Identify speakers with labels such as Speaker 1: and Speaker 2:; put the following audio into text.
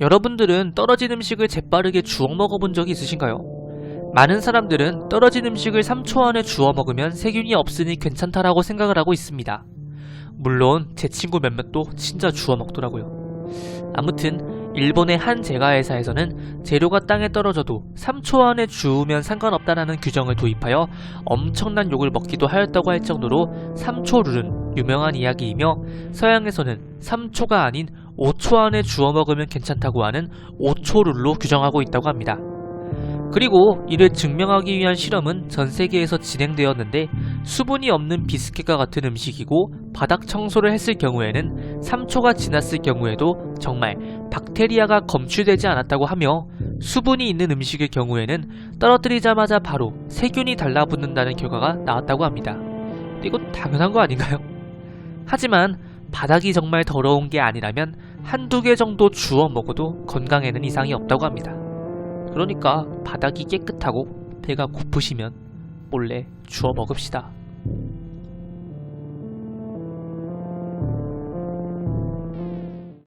Speaker 1: 여러분들은 떨어진 음식을 재빠르게 주워 먹어본 적이 있으신가요? 많은 사람들은 떨어진 음식을 3초 안에 주워 먹으면 세균이 없으니 괜찮다라고 생각을 하고 있습니다. 물론 제 친구 몇몇도 진짜 주워 먹더라고요. 아무튼 일본의 한 제과회사에서는 재료가 땅에 떨어져도 3초 안에 주우면 상관없다라는 규정을 도입하여 엄청난 욕을 먹기도 하였다고 할 정도로 3초 룰은 유명한 이야기이며 서양에서는 3초가 아닌 5초 안에 주워 먹으면 괜찮다고 하는 5초 룰로 규정하고 있다고 합니다. 그리고 이를 증명하기 위한 실험은 전 세계에서 진행되었는데 수분이 없는 비스켓과 같은 음식이고 바닥 청소를 했을 경우에는 3초가 지났을 경우에도 정말 박테리아가 검출되지 않았다고 하며 수분이 있는 음식의 경우에는 떨어뜨리자마자 바로 세균이 달라붙는다는 결과가 나왔다고 합니다. 이거 당연한 거 아닌가요? 하지만 바닥이 정말 더러운 게 아니라면 한두 개 정도 주워 먹어도 건강에는 이상이 없다고 합니다. 그러니까 바닥이 깨끗하고 배가 고프시면 몰래 주워 먹읍시다.